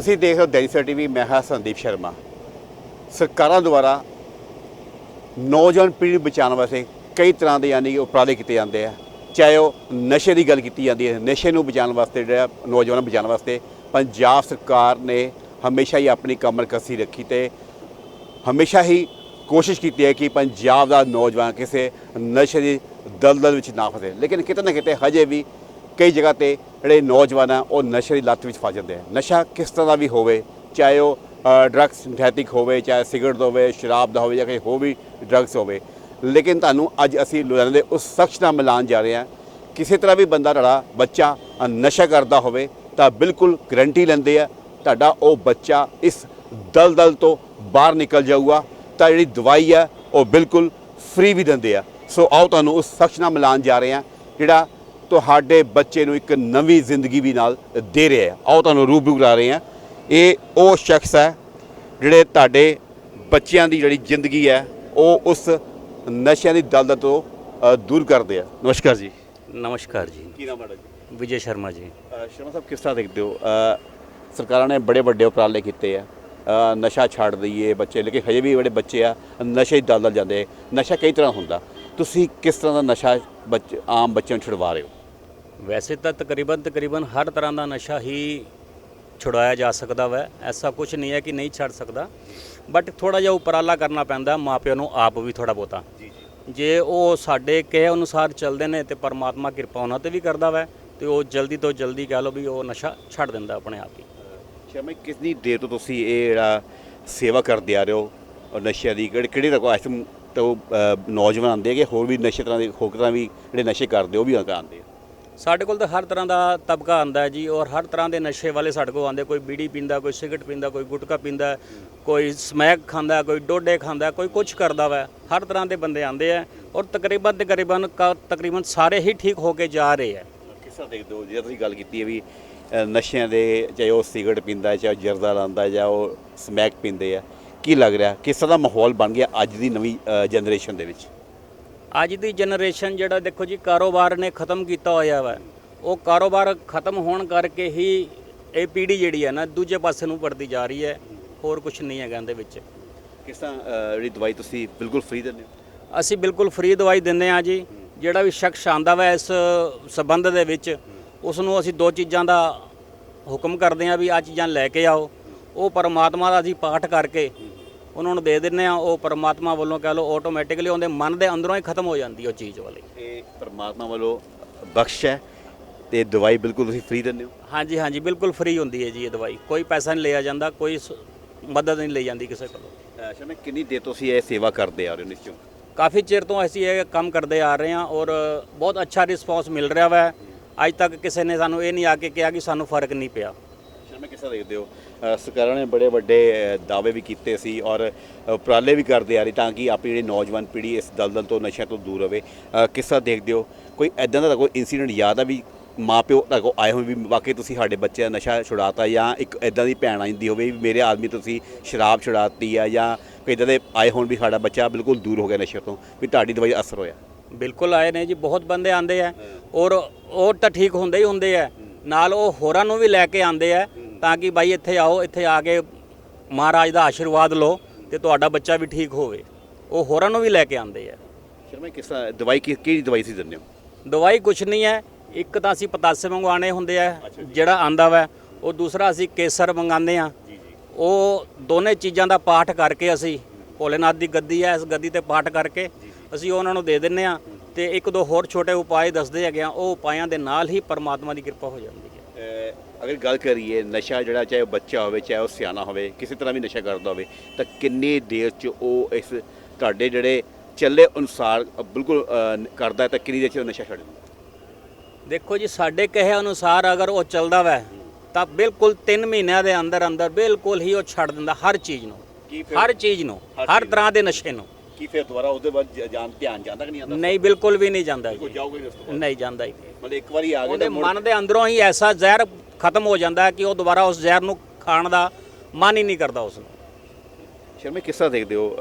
ਤੁਸੀਂ ਦੇਖ ਰਹੇ ਹੋ ਦੈਨਿਕ ਟੀਵੀ, ਮੈਂ ਹਾਂ ਸੰਦੀਪ ਸ਼ਰਮਾ। ਸਰਕਾਰਾਂ ਦੁਆਰਾ ਨੌਜਵਾਨ ਪੀੜ੍ਹੀ ਨੂੰ ਬਚਾਉਣ ਵਾਸਤੇ ਕਈ ਤਰ੍ਹਾਂ ਦੇ ਯਾਨੀ ਕਿ ਉਪਰਾਲੇ ਕੀਤੇ ਜਾਂਦੇ ਆ। ਚਾਹੇ ਉਹ ਨਸ਼ੇ ਦੀ ਗੱਲ ਕੀਤੀ ਜਾਂਦੀ ਹੈ, ਨਸ਼ੇ ਨੂੰ ਬਚਾਉਣ ਵਾਸਤੇ ਜਿਹੜਾ ਨੌਜਵਾਨ ਬਚਾਉਣ ਵਾਸਤੇ ਪੰਜਾਬ ਸਰਕਾਰ ਨੇ ਹਮੇਸ਼ਾ ਹੀ ਆਪਣੀ ਕਮਰ ਕੱਸੀ ਰੱਖੀ ਤੇ ਹਮੇਸ਼ਾ ਹੀ ਕੋਸ਼ਿਸ਼ ਕੀਤੀ ਹੈ ਕਿ ਪੰਜਾਬ ਦਾ ਨੌਜਵਾਨ ਕਿਸੇ ਨਸ਼ੇ ਦੀ ਦਲਦਲ ਵਿੱਚ ਨਾ ਫਸੇ। ਲੇਕਿਨ ਕਿਤੇ ਨਾ ਕਿਤੇ ਹਜੇ ਵੀ ਕਈ ਜਗ੍ਹਾ ਤੇ ਜਿਹੜੇ ਨੌਜਵਾਨ ਆ, ਉਹ ਨਸ਼ੇ ਦੀ ਲੱਤ ਵਿੱਚ ਫਸ ਜਾਂਦੇ ਆ। ਨਸ਼ਾ ਕਿਸ ਤਰ੍ਹਾਂ ਦਾ ਵੀ ਹੋਵੇ, ਚਾਹੇ ਉਹ ਡਰੱਗ ਸਿੰਥੈਟਿਕ ਹੋਵੇ, ਚਾਹੇ ਸਿਗਰਟ ਦਾ ਹੋਵੇ, ਸ਼ਰਾਬ ਦਾ ਹੋਵੇ ਜਾਂ ਕੋਈ ਹੋਰ ਵੀ ਡਰੱਗਸ ਹੋਵੇ। ਲੇਕਿਨ ਤੁਹਾਨੂੰ ਅੱਜ ਅਸੀਂ ਲੁਧਿਆਣੇ ਦੇ ਉਸ ਸ਼ਖਸ ਨਾਲ ਮਿਲਾਨ ਜਾ ਰਹੇ ਹਾਂ ਕਿਸੇ ਤਰ੍ਹਾਂ ਵੀ ਬੰਦਾ ਤੁਹਾਡਾ ਬੱਚਾ ਨਸ਼ਾ ਕਰਦਾ ਹੋਵੇ, ਤਾਂ ਬਿਲਕੁਲ ਗਰੰਟੀ ਲੈਂਦੇ ਆ, ਤੁਹਾਡਾ ਉਹ ਬੱਚਾ ਇਸ ਦਲਦਲ ਤੋਂ ਬਾਹਰ ਨਿਕਲ ਜਾਊਗਾ, ਤਾਂ ਜਿਹੜੀ ਦਵਾਈ ਆ, ਉਹ ਬਿਲਕੁਲ ਫ੍ਰੀ ਵੀ ਦਿੰਦੇ ਆ। ਸੋ ਆਓ ਤੁਹਾਨੂੰ ਉਸ ਸ਼ਖਸ ਨਾਲ ਮਿਲਾਨ ਜਾ ਰਹੇ ਹਾਂ ਜਿਹੜਾ ਤੁਹਾਡੇ ਬੱਚੇ ਨੂੰ ਇੱਕ ਨਵੀਂ ਜ਼ਿੰਦਗੀ ਵੀ ਨਾਲ ਦੇ ਰਿਹਾ ਹੈ। ਆਓ ਤੁਹਾਨੂੰ ਰੂਬਰੂ ਕਰਾ ਰਹੇ ਹਾਂ। ਇਹ ਉਹ ਸ਼ਖਸ ਹੈ ਜਿਹੜੇ ਤੁਹਾਡੇ ਬੱਚਿਆਂ ਦੀ ਜਿਹੜੀ ਜ਼ਿੰਦਗੀ ਹੈ ਉਹ ਉਸ ਨਸ਼ਿਆਂ ਦੀ ਦਲਦਲ ਤੋਂ ਦੂਰ ਕਰਦੇ ਆ। ਨਮਸਕਾਰ ਜੀ। ਨਮਸਕਾਰ ਜੀ। ਕੀ ਨਾਮ ਹੈ ਜੀ? ਵਿਜੇ ਸ਼ਰਮਾ ਜੀ। ਸ਼ਰਮਾ ਸਾਹਿਬ ਕਿਸ ਤਰ੍ਹਾਂ ਦੇਖਦੇ ਹੋ? ਸਰਕਾਰਾਂ ਨੇ ਬੜੇ ਵੱਡੇ ਉਪਰਾਲੇ ਕੀਤੇ ਆ। ਨਸ਼ਾ ਛੱਡ ਦਈਏ ਬੱਚੇ ਲੇਕਿਨ ਹਜੇ ਵੀ ਜਿਹੜੇ ਬੱਚੇ ਆ ਨਸ਼ੇ ਦੀ ਦਲਦਲ ਜਾਂਦੇ ਨਸ਼ਾ ਕਈ ਤਰ੍ਹਾਂ ਹੁੰਦਾ। ਤੁਸੀਂ ਕਿਸ ਤਰ੍ਹਾਂ ਦਾ ਨਸ਼ਾ ਬੱਚ ਆਮ ਬੱਚਿਆਂ ਨੂੰ ਛੁਡਵਾ ਰਹੇ ਹੋ? ਵੈਸੇ ਤਾਂ ਤਕਰੀਬਨ ਤਕਰੀਬਨ ਹਰ ਤਰ੍ਹਾਂ ਦਾ ਨਸ਼ਾ ਹੀ ਛੁਡਾਇਆ ਜਾ ਸਕਦਾ ਵੈ। ਐਸਾ ਕੁਝ ਨਹੀਂ ਹੈ ਕਿ ਨਹੀਂ ਛੱਡ ਸਕਦਾ। ਬਟ ਥੋੜਾ ਜਿਹਾ ਉਪਰਾਲਾ ਕਰਨਾ ਪੈਂਦਾ ਮਾਪਿਆਂ ਨੂੰ ਆਪ ਵੀ ਥੋੜਾ ਬਹੁਤਾ। ਜੀ ਉਹ ਸਾਡੇ ਕਹੇ ਅਨੁਸਾਰ ਚੱਲਦੇ ਨੇ ਤੇ ਪਰਮਾਤਮਾ ਕਿਰਪਾ ਉਹਨਾਂ ਤੇ ਵੀ ਕਰਦਾ ਵੈ ਤੇ ਉਹ ਜਲਦੀ ਤੋਂ ਜਲਦੀ ਕਹਿ ਲਓ ਵੀ ਉਹ ਨਸ਼ਾ ਛੱਡ ਦਿੰਦਾ ਆਪਣੇ ਆਪ ਹੀ। ਸ਼ਰਮਾ ਕਿੰਨੀ ਦੇਰ ਤੋਂ ਤੁਸੀਂ ਇਹ ਜਿਹੜਾ ਸੇਵਾ ਕਰਦੇ ਆ ਰਹੇ ਹੋ? ਔਰ ਨਸ਼ਿਆਂ ਦੀ ਕਿਹੜੇ ਕਿਹੜੇ ਰਕੋ ਆਸਮ ਤੋਂ ਨੌਜਵਾਨ ਆਉਂਦੇ ਕਿ ਹੋਰ ਵੀ ਨਸ਼ੇ ਤਰ੍ਹਾਂ ਦੇ ਹੋਰ ਤਰ੍ਹਾਂ ਵੀ ਜਿਹੜੇ ਨਸ਼ੇ ਕਰਦੇ ਉਹ ਵੀ ਆਉਂਦੇ ਆ? ਸਾਡੇ ਕੋਲ ਤਾਂ ਹਰ ਤਰ੍ਹਾਂ ਦਾ ਤਬਕਾ ਆਂਦਾ ਜੀ ਔਰ ਹਰ ਤਰ੍ਹਾਂ ਦੇ ਨਸ਼ੇ ਵਾਲੇ ਸਾਡੇ ਕੋਲ ਆਉਂਦੇ ਕੋਈ ਬੀੜੀ ਪੀਂਦਾ ਕੋਈ ਸਿਗਰਟ ਪੀਂਦਾ ਕੋਈ ਗੁਟਕਾ ਪੀਂਦਾ ਕੋਈ ਸਮੈਕ ਖਾਂਦਾ ਕੋਈ ਡੋਡੇ ਖਾਂਦਾ ਕੋਈ ਕੁਝ ਕਰਦਾ ਵਾ। ਹਰ ਤਰ੍ਹਾਂ ਦੇ ਬੰਦੇ ਆਉਂਦੇ ਆ ਔਰ ਤਕਰੀਬਨ ਤਕਰੀਬਨ ਕ- ਤਕਰੀਬਨ ਸਾਰੇ ਹੀ ਠੀਕ ਹੋ ਕੇ ਜਾ ਰਹੇ ਆ। ਕਿਸ ਤਰ੍ਹਾਂ ਦੇਖਦੇ ਹੋ ਜੇ ਤੁਸੀਂ ਗੱਲ ਕੀਤੀ ਹੈ ਵੀ ਅ, ਨਸ਼ਿਆਂ ਦੇ ਚਾਹੇ ਉਹ ਸਿਗਰਟ ਪੀਂਦਾ ਹੈ, ਚਾਹੇ ਉਹ ਜਰਦਾ ਲਾਉਂਦਾ ਜਾਂ ਉਹ ਸਮੈਕ ਪੀਂਦੇ ਆ ਕੀ ਲੱਗ ਰਿਹਾ? ਕਿਸ ਤਰ੍ਹਾਂ ਦਾ ਮਾਹੌਲ ਬਣ ਗਿਆ ਅੱਜ ਦੀ ਨਵੀਂ ਜਨਰੇਸ਼ਨ ਦੇ ਵਿੱਚ? ਅੱਜ ਦੀ ਜਨਰੇਸ਼ਨ ਜਿਹੜਾ ਦੇਖੋ ਜੀ ਕਾਰੋਬਾਰ ਨੇ ਖਤਮ ਕੀਤਾ ਹੋਇਆ ਵਾ ਉਹ ਕਾਰੋਬਾਰ ਖਤਮ ਹੋਣ ਕਰਕੇ ਹੀ ਇਹ ਪੀੜ੍ਹੀ ਜਿਹੜੀ ਹੈ ਨਾ ਦੂਜੇ ਪਾਸੇ ਨੂੰ ਵੜਦੀ ਜਾ ਰਹੀ ਹੈ ਹੋਰ ਕੁਝ ਨਹੀਂ ਹੈਗਾ ਇਹਦੇ ਵਿੱਚ। ਕਿਸ ਤਰ੍ਹਾਂ ਜਿਹੜੀ ਦਵਾਈ ਤੁਸੀਂ ਬਿਲਕੁਲ ਫ੍ਰੀ ਦਿੰਦੇ ਹੋ? ਅਸੀਂ ਬਿਲਕੁਲ ਫ੍ਰੀ ਦਵਾਈ ਦਿੰਦੇ ਹਾਂ ਜੀ ਜਿਹੜਾ ਵੀ ਸ਼ਖਸ ਆਂਦਾ ਵਾ ਇਸ ਸਬੰਧ ਦੇ ਵਿੱਚ ਉਸ ਨੂੰ ਅਸੀਂ ਦੋ ਚੀਜ਼ਾਂ ਦਾ ਹੁਕਮ ਕਰਦੇ ਹਾਂ ਵੀ ਆ ਚੀਜ਼ਾਂ ਲੈ ਕੇ ਆਓ ਉਹ ਪਰਮਾਤਮਾ ਦਾ ਅਸੀਂ ਪਾਠ ਕਰਕੇ ਉਹਨਾਂ ਨੂੰ ਦੇ ਦਿੰਦੇ ਆ ਉਹ ਪਰਮਾਤਮਾ ਵੱਲੋਂ ਕਹਿ ਲਓ ਆਟੋਮੈਟਿਕਲੀ ਉਹਦੇ ਮਨ ਦੇ ਅੰਦਰੋਂ ਹੀ ਖਤਮ ਹੋ ਜਾਂਦੀ ਉਹ ਚੀਜ਼ ਵਾਲੀ। ਇਹ ਪਰਮਾਤਮਾ ਵੱਲੋਂ ਬਖਸ਼ ਹੈ ਤੇ ਦਵਾਈ ਬਿਲਕੁਲ ਤੁਸੀਂ ਫ੍ਰੀ ਦਿੰਦੇ ਹੋ? ਹਾਂਜੀ ਹਾਂਜੀ ਬਿਲਕੁਲ ਫ੍ਰੀ ਹੁੰਦੀ ਹੈ ਜੀ ਇਹ ਦਵਾਈ। ਕੋਈ ਪੈਸਾ ਨਹੀਂ ਲਿਆ ਜਾਂਦਾ ਕੋਈ ਸ- ਮਦਦ ਨਹੀਂ ਲਈ ਜਾਂਦੀ ਕਿਸੇ ਕੋਲੋਂ। ਅੱਛਾ ਮੈਂ ਕਿੰਨੀ ਦੇਰ ਤੁਸੀਂ ਇਹ ਸੇਵਾ ਕਰਦੇ ਆ ਰਹੇ ਹੋ ਨਿਸ਼ਚୟ ਕਾਫੀ ਚਿਰ ਤੋਂ ਅਸੀਂ ਇਹ ਕੰਮ ਕਰਦੇ ਆ ਰਹੇ ਹਾਂ ਔਰ ਬਹੁਤ ਅੱਛਾ ਰਿਸਪੌਂਸ ਮਿਲ ਰਿਹਾ ਵਾ। ਅੱਜ ਤੱਕ ਕਿਸੇ ਨੇ ਸਾਨੂੰ ਇਹ ਨਹੀਂ ਆ ਕੇ ਕਿਹਾ ਕਿ ਸਾਨੂੰ ਫ਼ਰਕ ਨਹੀਂ ਪਿਆ। ਸ਼ਰਮਾ ਕਿਸ ਦੇਖਦੇ ਹੋ? ਸਰਕਾਰਾਂ ਨੇ ਬੜੇ ਵੱਡੇ ਦਾਅਵੇ ਵੀ ਕੀਤੇ ਸੀ ਔਰ ਉਪਰਾਲੇ ਵੀ ਕਰਦੇ ਆ ਰਹੀ ਤਾਂ ਕਿ ਆਪਣੀ ਜਿਹੜੀ ਨੌਜਵਾਨ ਪੀੜ੍ਹੀ ਇਸ ਦਲਦਲ ਤੋਂ ਨਸ਼ਿਆਂ ਤੋਂ ਦੂਰ ਰਹੇ। ਕਿਸ ਦੇਖਦੇ ਹੋ? ਕੋਈ ਐਦਾਂ ਦਾ ਕੋਈ ਇਨਸੀਡੈਂਟ ਯਾਦ ਆ ਵੀ ਮਾਪਿਓ ਤੁਹਾਡੇ ਆਏ ਹੋਏ ਵੀ ਵਾਕਈ ਤੁਸੀਂ ਸਾਡੇ ਬੱਚੇ ਦਾ ਨਸ਼ਾ ਛੁਡਾਤਾ ਜਾਂ ਇੱਕ ਐਦਾਂ ਦੀ ਭੈਣ ਆਂਦੀ ਹੋਵੇ ਵੀ ਮੇਰੇ ਆਦਮੀ ਤੁਸੀਂ ਸ਼ਰਾਬ ਛੁਡਾਤੀ ਆ ਜਾਂ ਕੋਈ ਇੱਦਾਂ ਦੇ ਆਏ ਹੋਣ ਵੀ ਸਾਡਾ ਬੱਚਾ ਬਿਲਕੁਲ ਦੂਰ ਹੋ ਗਿਆ ਨਸ਼ੇ ਤੋਂ ਵੀ ਤੁਹਾਡੀ ਦਵਾਈ ਅਸਰ ਹੋਇਆ? ਬਿਲਕੁਲ ਆਏ ਨੇ ਜੀ ਬਹੁਤ ਬੰਦੇ ਆਂਦੇ ਆ ਔਰ ਉਹ ਤਾਂ ਠੀਕ ਹੁੰਦੇ ਹੀ ਹੁੰਦੇ ਆ। ਨਾਲ ਉਹ ਹੋਰਾਂ ਨੂੰ ਵੀ ਲੈ ਕੇ ਆਂਦੇ ਆ ਤਾਂ ਕਿ ਬਾਈ ਇੱਥੇ ਆਓ ਇੱਥੇ ਆ ਕੇ ਮਹਾਰਾਜ ਦਾ ਆਸ਼ੀਰਵਾਦ ਲਓ ਤੇ ਤੁਹਾਡਾ ਬੱਚਾ ਵੀ ਠੀਕ ਹੋਵੇ। ਉਹ ਹੋਰਾਂ ਨੂੰ ਵੀ ਲੈ ਕੇ ਆਂਦੇ ਆ। ਸ਼ਰਮਾ ਕਿਸ ਤਰ੍ਹਾਂ ਦਵਾਈ ਕਿ- ਕਿਹੜੀ ਦਵਾਈ ਸੀ ਦਿੰਦੇ ਹੋ? ਦਵਾਈ ਕੁਛ ਨਹੀਂ ਹੈ। ਇੱਕ ਤਾਂ ਅਸੀਂ ਪਤਾਸੇ ਮੰਗਵਾਣੇ ਹੁੰਦੇ ਆ ਜਿਹੜਾ ਆਂਦਾ ਵਾ। ਉਹ ਦੂਸਰਾ ਅਸੀਂ ਕੇਸਰ ਮੰਗਾਉਂਦੇ ਆ। ਉਹ ਦੋਨੇ ਚੀਜ਼ਾਂ ਦਾ ਪਾਠ ਕਰਕੇ ਅਸੀਂ ਭੋਲੇਨਾਥ ਦੀ ਗੱਦੀ ਹੈ ਇਸ ਗੱਦੀ ਤੇ ਪਾਠ ਕਰਕੇ ਅਸੀਂ ਉਹਨਾਂ ਨੂੰ ਦੇ ਦਿੰਨੇ ਆ ਤੇ ਇੱਕ ਦੋ ਹੋਰ ਛੋਟੇ ਉਪਾਅ ਦੱਸਦੇ ਹੈਗੇ ਆ। ਉਹ ਉਪਾਆਂ ਦੇ ਨਾਲ ਹੀ ਪਰਮਾਤਮਾ ਦੀ ਕਿਰਪਾ ਹੋ ਜਾਂਦੀ ਹੈ। ਅਗਰ ਗੱਲ ਕਰੀਏ ਨਸ਼ਾ ਜਿਹੜਾ ਚਾਹੇ ਉਹ ਬੱਚਾ ਹੋਵੇ ਚਾਹੇ ਉਹ ਸਿਆਣਾ ਹੋਵੇ ਕਿਸੇ ਤਰ੍ਹਾਂ ਵੀ ਨਸ਼ਾ ਕਰਦਾ ਹੋਵੇ ਤਾਂ ਕਿੰਨੀ ਦੇਰ 'ਚ ਉਹ ਇਸ ਤੁਹਾਡੇ ਜਿਹੜੇ ਚੱਲੇ ਅਨੁਸਾਰ ਬਿਲਕੁਲ ਕਰਦਾ ਤਾਂ ਕਿੰਨੀ ਦੇਰ 'ਚ ਉਹ ਨਸ਼ਾ ਛੱਡ ਦਿੰਦਾ? ਦੇਖੋ ਜੀ ਸਾਡੇ ਕਹੇ ਅਨੁਸਾਰ ਅਗਰ ਉਹ ਚੱਲਦਾ ਵੈ ਤਾਂ ਬਿਲਕੁਲ 3 ਮਹੀਨਿਆਂ ਦੇ ਅੰਦਰ ਅੰਦਰ ਬਿਲਕੁਲ ਹੀ ਉਹ ਛੱਡ ਦਿੰਦਾ ਹਰ ਚੀਜ਼ ਨੂੰ। ਹਰ ਚੀਜ਼ ਨੂੰ ਹਰ ਤਰ੍ਹਾਂ ਦੇ ਨਸ਼ੇ ਨੂੰ। ਕੀ ਫਿਰ ਦੁਬਾਰਾ ਉਹਦੇ ਬਾਅਦ ਜ- ਜਾਣ ਧਿਆਨ ਜਾਂਦਾ ਕਿ ਨਹੀਂ ਆਉਂਦਾ ਨਹੀਂ ਬਿਲਕੁਲ ਵੀ ਨਹੀਂ ਜਾਂਦਾ ਜੀ। ਨਹੀਂ ਜਾਂਦਾ ਹੀ। ਮਤਲਬ ਇੱਕ ਵਾਰੀ ਆ ਉਹਦੇ ਮੁੜ ਮਨ ਦੇ ਅੰਦਰੋਂ ਹੀ ਐਸਾ ਜ਼ਹਿਰ ਖਤਮ ਹੋ ਜਾਂਦਾ ਕਿ ਉਹ ਦੁਬਾਰਾ ਉਸ ਜ਼ਹਿਰ ਨੂੰ ਖਾਣ ਦਾ ਮਨ ਹੀ ਨਹੀਂ ਕਰਦਾ ਉਸ ਨੂੰ। ਸ਼ਰਮੇ ਕਿਸ ਤਰ੍ਹਾਂ ਦੇਖਦੇ ਹੋ?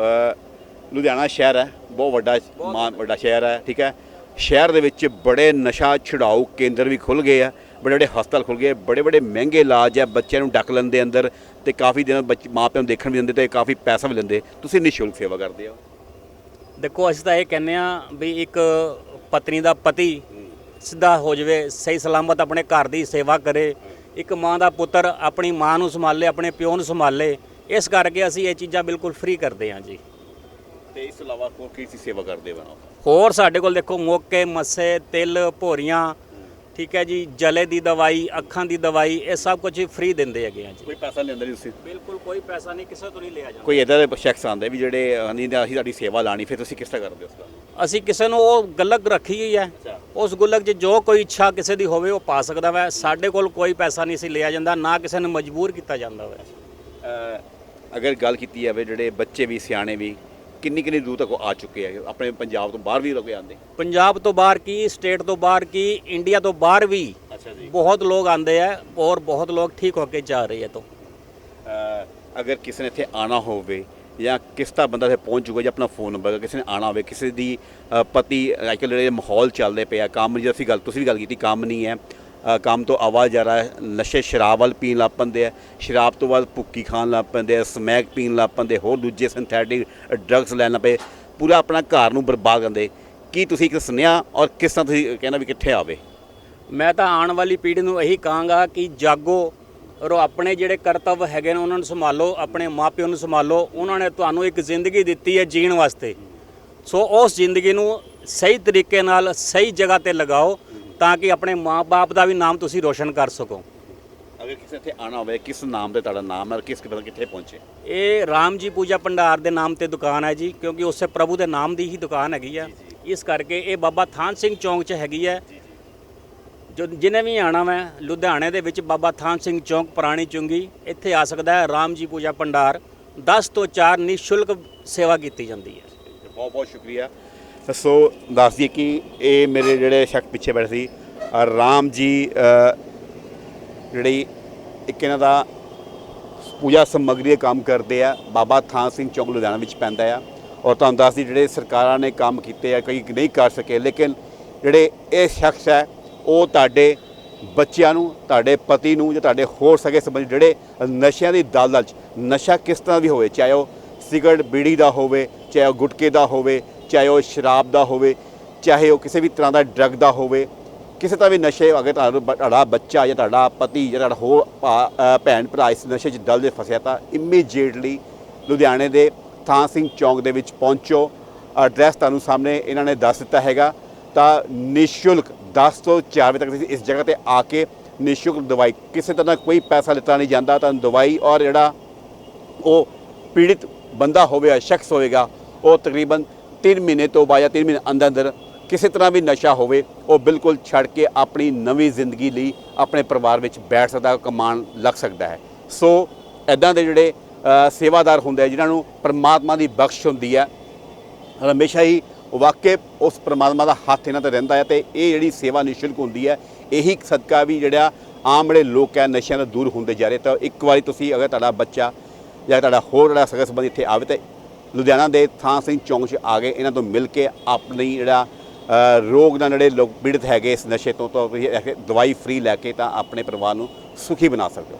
ਲੁਧਿਆਣਾ ਸ਼ਹਿਰ ਹੈ ਬਹੁਤ ਵੱਡਾ ਮਾਂ ਵੱਡਾ। ਸ਼ਹਿਰ ਹੈ ਠੀਕ ਹੈ। ਸ਼ਹਿਰ ਦੇ ਵਿੱਚ ਬੜੇ ਨਸ਼ਾ ਛੁਡਾਊ ਕੇਂਦਰ ਵੀ ਖੁੱਲ ਗਏ ਆ ਬੜੇ ਬੜੇ ਹਸਪਤਾਲ ਖੁੱਲ ਗਏ ਬੜੇ ਬੜੇ ਮਹਿੰਗੇ ਇਲਾਜ ਹੈ ਬੱਚਿਆਂ ਨੂੰ ਡੱਕ ਲੈਂਦੇ ਅੰਦਰ ਤੇ ਕਾਫੀ ਦਿਨ ਮਾਪਿਆਂ ਨੂੰ ਦੇਖਣ ਵੀ ਦਿੰਦੇ ਤੇ ਕਾਫੀ ਪੈਸਾ ਵੀ ਲੈਂਦੇ। ਤੁਸੀਂ ਨਿਸ਼ੁਲਕ ਸੇਵਾ ਕਰਦੇ ਹੋ? ਦੇਖੋ ਅਸੀਂ ਤਾਂ ਇਹ ਕਹਿੰਦੇ ਆ ਵੀ ਇੱਕ ਪਤਨੀ ਦਾ ਪਤੀ ਸਿੱਧਾ ਹੋ ਜਾਵੇ ਸਹੀ ਸਲਾਮਤ ਆਪਣੇ ਘਰ ਦੀ ਸੇਵਾ ਕਰੇ ਇੱਕ ਮਾਂ ਦਾ ਪੁੱਤਰ ਆਪਣੀ ਮਾਂ ਨੂੰ ਸੰਭਾਲੇ ਆਪਣੇ ਪਿਓ ਨੂੰ ਸੰਭਾਲੇ ਇਸ ਕਰਕੇ ਅਸੀਂ ਇਹ ਚੀਜ਼ਾਂ ਬਿਲਕੁਲ ਫ੍ਰੀ ਕਰਦੇ ਹਾਂ ਜੀ। ਤੇ ਇਸ ਇਲਾਵਾ ਹੋਰ ਕੀ ਸੇਵਾ ਕਰਦੇ ਹੋ? ਹੋਰ ਸਾਡੇ ਕੋਲ ਦੇਖੋ ਮੋਕੇ ਮੱਸੇ ਤਿਲ ਭੋਰੀਆਂ ਠੀਕ ਹੈ ਜੀ ਜਲੇ ਦੀ ਦਵਾਈ ਅੱਖਾਂ ਦੀ ਦਵਾਈ ਇਹ ਸਭ ਕੁਝ ਫ੍ਰੀ ਦਿੰਦੇ ਹੈਗੇ ਆ ਜੀ। ਕੋਈ ਪੈਸਾ ਲੈਂਦੇ ਨਹੀਂ ਤੁਸੀਂ? ਬਿਲਕੁਲ ਕੋਈ ਪੈਸਾ ਨਹੀਂ ਕਿਸੇ ਤੋਂ ਨਹੀਂ ਲਿਆ ਜਾਂਦਾ। ਕੋਈ ਇਦਾਂ ਦੇ ਸ਼ਖਸ ਆਉਂਦੇ ਵੀ ਜਿਹੜੇ ਨਹੀਂ ਅਸੀਂ ਤੁਹਾਡੀ ਸੇਵਾ ਲਾਣੀ ਫਿਰ ਤੁਸੀਂ ਕਿਸ ਤਰ੍ਹਾਂ ਕਰਦੇ ਹੋ ਉਸ ਦਾ ਅਸੀਂ ਕਿਸੇ ਨੂੰ ਉਹ ਗੁੱਲਕ ਰੱਖੀ ਹੋਈ ਹੈ ਉਸ ਗੁੱਲਕ 'ਚ ਜੋ ਕੋਈ ਇੱਛਾ ਕਿਸੇ ਦੀ ਹੋਵੇ ਉਹ ਪਾ ਸਕਦਾ ਵੈ। ਸਾਡੇ ਕੋਲ ਕੋਈ ਪੈਸਾ ਨਹੀਂ ਸੀ ਲਿਆ ਜਾਂਦਾ ਨਾ ਕਿਸੇ ਨੂੰ ਮਜਬੂਰ ਕੀਤਾ ਜਾਂਦਾ ਵੈ। ਅਗਰ ਗੱਲ ਕੀਤੀ ਜਾਵੇ ਜਿਹੜੇ ਬੱਚੇ ਵੀ ਸਿਆਣੇ ਵੀ ਕਿੰਨੀ ਕਿੰਨੀ ਦੂਰ ਤੱਕ ਆ ਚੁੱਕੇ ਆ? ਆਪਣੇ ਪੰਜਾਬ ਤੋਂ ਬਾਹਰ ਵੀ ਲੋਕ ਆਉਂਦੇ? ਪੰਜਾਬ ਤੋਂ ਬਾਹਰ ਕੀ ਸਟੇਟ ਤੋਂ ਬਾਹਰ ਕੀ ਇੰਡੀਆ ਤੋਂ ਬਾਹਰ ਵੀ ਬਹੁਤ ਲੋਕ ਆਉਂਦੇ ਆ ਔਰ ਬਹੁਤ ਲੋਕ ਠੀਕ ਹੋ ਕੇ ਜਾ ਰਹੇ ਆ ਤੋਂ ਅਗਰ ਕਿਸੇ ਨੇ ਇੱਥੇ ਆਣਾ ਹੋਵੇ ਜਾਂ ਕਿਸ ਤਰ੍ਹਾਂ ਬੰਦਾ ਇੱਥੇ ਪਹੁੰਚ ਜੂਗਾ ਜਾਂ ਆਪਣਾ ਫੋਨ ਨੰਬਰ ਕਿਸੇ ਨੇ ਆਣਾ ਹੋਵੇ ਕਿਸੇ ਦੀ ਅਹ, ਪਤੀ ਅੱਜਕੱਲ੍ਹ ਜਿਹੜੇ ਮਾਹੌਲ ਚੱਲਦੇ ਪਿਆ ਕੰਮ ਦੀ ਅਸੀਂ ਗੱਲ ਤੁਸੀਂ ਵੀ ਗੱਲ ਕੀਤੀ ਕੰਮ ਨਹੀਂ ਹੈ ਕੰਮ ਤੋਂ ਆਵਾਜ਼ ਆ ਰਹਾ ਨਸ਼ੇ ਸ਼ਰਾਬ ਵੱਲ ਪੀਣ ਲੱਗ ਪੈਂਦੇ ਆ ਸ਼ਰਾਬ ਤੋਂ ਬਾਅਦ ਭੁੱਕੀ ਖਾਣ ਲੱਗ ਪੈਂਦੇ ਆ ਸਮੈਕ ਪੀਣ ਲੱਗ ਪੈਂਦੇ ਹੋਰ ਦੂਜੇ ਸਿੰਥੈਟਿਕ ਡਰੱਗਸ ਲੈਣ ਲੱਗ ਪਏ ਪੂਰਾ ਆਪਣਾ ਘਰ ਨੂੰ ਬਰਬਾਦ ਕਰਦੇ। ਕੀ ਤੁਸੀਂ ਇੱਕ ਸੁਨੇਹਾ ਔਰ ਕਿਸ ਤਰ੍ਹਾਂ ਤੁਸੀਂ ਕਹਿੰਦਾ ਵੀ ਕਿੱਥੇ ਆਵੇ? ਮੈਂ ਤਾਂ ਆਉਣ ਵਾਲੀ ਪੀੜ੍ਹੀ ਨੂੰ ਇਹੀ ਕਹਾਂਗਾ ਕਿ ਜਾਗੋ ਔਰ ਆਪਣੇ ਜਿਹੜੇ ਕਰਤੱਵ ਹੈਗੇ ਨੇ ਉਹਨਾਂ ਨੂੰ ਸੰਭਾਲੋ ਆਪਣੇ ਮਾਪਿਆਂ ਨੂੰ ਸੰਭਾਲੋ ਉਹਨਾਂ ਨੇ ਤੁਹਾਨੂੰ ਇੱਕ ਜ਼ਿੰਦਗੀ ਦਿੱਤੀ ਹੈ ਜੀਣ ਵਾਸਤੇ। ਸੋ ਉਸ ਜ਼ਿੰਦਗੀ ਨੂੰ ਸਹੀ ਤਰੀਕੇ ਨਾਲ ਸਹੀ ਜਗ੍ਹਾ ਤੇ ਲਗਾਓ ਤਾਂ ਕਿ ਆਪਣੇ ਮਾਪੇ ਦਾ ਵੀ ਨਾਮ ਤੁਸੀਂ ਰੋਸ਼ਨ ਕਰ ਸਕੋ। ਅਗਰ ਕਿਸੇ ਇੱਥੇ ਆਣਾ ਹੋਵੇ ਕਿਸ ਨਾਮ ਤੇ ਤੁਹਾਡਾ ਨਾਮ ਹੈ ਕਿਸ ਪਤਾ ਕਿੱਥੇ ਪਹੁੰਚੇ? ਇਹ ਰਾਮ ਜੀ ਪੂਜਾ ਭੰਡਾਰ ਦੇ ਨਾਮ ਤੇ ਦੁਕਾਨ ਹੈ ਜੀ ਕਿਉਂਕਿ ਉਸੇ ਪ੍ਰਭੂ ਦੇ ਨਾਮ ਦੀ ਹੀ ਦੁਕਾਨ ਹੈਗੀ ਆ। ਇਸ ਕਰਕੇ ਇਹ ਬਾਬਾ ਥਾਨ ਸਿੰਘ ਚੌਂਕ 'ਚ ਹੈਗੀ ਹੈ। ਜੋ ਜਿਹਨੇ ਵੀ ਆਣਾ ਵਾ ਲੁਧਿਆਣੇ ਦੇ ਵਿੱਚ ਬਾਬਾ ਥਾਨ ਸਿੰਘ ਚੌਂਕ, ਪੁਰਾਣੀ ਚੁੰਗੀ, ਇੱਥੇ ਆ ਸਕਦਾ ਹੈ ਰਾਮ ਜੀ ਪੂਜਾ ਭੰਡਾਰ। 10 ਤੋਂ 4 ਨਿਸ਼ੁਲਕ ਸੇਵਾ ਕੀਤੀ ਜਾਂਦੀ ਹੈ। ਬਹੁਤ ਬਹੁਤ ਸ਼ੁਕਰੀਆ। ਸੋ ਦੱਸ ਦਈਏ ਕਿ ਇਹ ਮੇਰੇ ਜਿਹੜੇ ਸ਼ਖਸ ਪਿੱਛੇ ਬੈਠੇ ਸੀ ਰਾਮ ਜੀ ਜਿਹੜੀ ਇੱਕ ਇਹਨਾਂ ਦਾ ਪੂਜਾ ਸਮੱਗਰੀ ਕੰਮ ਕਰਦੇ ਆ, ਬਾਬਾ ਥਾਨ ਸਿੰਘ ਚੌਂਕ ਲੁਧਿਆਣਾ ਵਿੱਚ ਪੈਂਦਾ ਆ। ਔਰ ਤੁਹਾਨੂੰ ਦੱਸ ਦਈਏ ਜਿਹੜੇ ਸਰਕਾਰਾਂ ਨੇ ਕੰਮ ਕੀਤੇ ਆ, ਕਈ ਨਹੀਂ ਕਰ ਸਕੇ, ਲੇਕਿਨ ਜਿਹੜੇ ਇਹ ਸ਼ਖਸ ਹੈ ਉਹ ਤੁਹਾਡੇ ਬੱਚਿਆਂ ਨੂੰ, ਤੁਹਾਡੇ ਪਤੀ ਨੂੰ ਜਾਂ ਤੁਹਾਡੇ ਹੋਰ ਸਗੇ ਸੰਬੰਧੀ ਜਿਹੜੇ ਨਸ਼ਿਆਂ ਦੀ ਦਲਦਲ 'ਚ, ਨਸ਼ਾ ਕਿਸ ਤਰ੍ਹਾਂ ਵੀ ਹੋਵੇ, ਚਾਹੇ ਉਹ ਸਿਗਰਟ ਬੀੜੀ ਦਾ ਹੋਵੇ, ਚਾਹੇ ਉਹ ਗੁਟਕੇ ਦਾ ਹੋਵੇ, ਚਾਹੇ ਉਹ ਸ਼ਰਾਬ ਦਾ ਹੋਵੇ, ਚਾਹੇ ਉਹ ਕਿਸੇ ਵੀ ਤਰ੍ਹਾਂ ਦਾ ਡਰੱਗ ਦਾ ਹੋਵੇ, ਕਿਸੇ ਤਰ੍ਹਾਂ ਵੀ ਨਸ਼ੇ ਅਗਰ ਤੁਹਾਨੂੰ ਤੁਹਾਡਾ ਬੱਚਾ ਜਾਂ ਤੁਹਾਡਾ ਪਤੀ ਜਾਂ ਤੁਹਾਡਾ ਹੋਰ ਭਾ- ਭੈਣ ਭਰਾ ਇਸ ਨਸ਼ੇ 'ਚ ਦਲ ਦਲਦੇ ਫਸਿਆ ਤਾਂ ਇਮੀਡੀਏਟਲੀ ਲੁਧਿਆਣੇ ਦੇ ਥਾਂ ਸਿੰਘ ਚੌਂਕ ਦੇ ਵਿੱਚ ਪਹੁੰਚੋ। ਐਡਰੈਸ ਤੁਹਾਨੂੰ ਸਾਹਮਣੇ ਇਹਨਾਂ ਨੇ ਦੱਸ ਦਿੱਤਾ ਹੈਗਾ। ਤਾਂ ਨਿਸ਼ੁਲਕ 10 ਤੋਂ 4 ਵਜੇ ਤੱਕ ਤੁਸੀਂ ਇਸ ਜਗ੍ਹਾ ਤੇ ਆ ਕੇ ਨਿਸ਼ੁਲਕ ਦਵਾਈ, ਕਿਸੇ ਤਰ੍ਹਾਂ ਕੋਈ ਪੈਸਾ ਲਿੱਤਾ ਨਹੀਂ ਜਾਂਦਾ, ਤਾਂ ਦਵਾਈ ਔਰ ਜਿਹੜਾ ਉਹ ਪੀੜਿਤ ਬੰਦਾ ਹੋਵੇਗਾ, ਸ਼ਖਸ ਹੋਵੇਗਾ, ਉਹ ਤਕਰੀਬਨ 3 ਮਹੀਨੇ ਤੋਂ ਬਾਅਦ ਜਾਂ 3 ਮਹੀਨੇ ਅੰਦਰ ਅੰਦਰ ਕਿਸੇ ਤਰ੍ਹਾਂ ਵੀ ਨਸ਼ਾ ਹੋਵੇ, ਉਹ ਬਿਲਕੁਲ ਛੱਡ ਕੇ ਆਪਣੀ ਨਵੀਂ ਜ਼ਿੰਦਗੀ ਲਈ ਆਪਣੇ ਪਰਿਵਾਰ ਵਿੱਚ ਬੈਠ ਸਕਦਾ, ਕਮਾਉਣ ਲੱਗ ਸਕਦਾ ਹੈ। ਸੋ ਐਦਾਂ ਦੇ ਜਿਹੜੇ ਸੇਵਾਦਾਰ ਹੁੰਦੇ ਆ, ਜਿਨ੍ਹਾਂ ਨੂੰ ਪਰਮਾਤਮਾ ਦੀ ਬਖਸ਼ ਹੁੰਦੀ ਹੈ, ਹਮੇਸ਼ਾ ਹੀ ਵਾਕਿਆ ਉਸ ਪ੍ਰਮਾਤਮਾ ਦਾ ਹੱਥ ਇਹਨਾਂ ਤੇ ਰਹਿੰਦਾ ਹੈ ਤੇ ਇਹ ਜਿਹੜੀ ਸੇਵਾ ਨਿਸ਼ੁਲਕ ਹੁੰਦੀ ਹੈ, ਇਹੀ ਸਦਕਾ ਵੀ ਜਿਹੜਾ ਆਮ ਜਿਹੜੇ ਲੋਕ ਹੈ, ਨਸ਼ਿਆਂ ਤੋਂ ਦੂਰ ਹੁੰਦੇ ਜਾ ਰਹੇ ਤਾਂ ਇੱਕ ਵਾਰੀ ਤੁਸੀਂ ਅਗਰ ਤੁਹਾਡਾ ਬੱਚਾ ਜਾਂ ਤੁਹਾਡਾ ਹੋਰ ਜਿਹੜਾ ਸਗਾ ਸੰਬੰਧ ਇੱਥੇ ਆਵੇ ਤੇ ਲੁਧਿਆਣਾ ਦੇ ਥਾਂ ਸਿੰਘ ਚੌਂਕ 'ਚ ਆ ਗਏ ਇਹਨਾਂ ਤੋਂ ਮਿਲ ਕੇ ਆਪਣੀ ਜਿਹੜਾ ਰੋਗ ਨਾਲ ਜਿਹੜੇ ਲੋਕ ਪੀੜਤ ਹੈਗੇ ਇਸ ਨਸ਼ੇ ਤੋਂ, ਤਾਂ ਦਵਾਈ ਫ੍ਰੀ ਲੈ ਕੇ ਤਾਂ ਆਪਣੇ ਪਰਿਵਾਰ ਨੂੰ ਸੁਖੀ ਬਣਾ ਸਕਦੇ ਹੋ।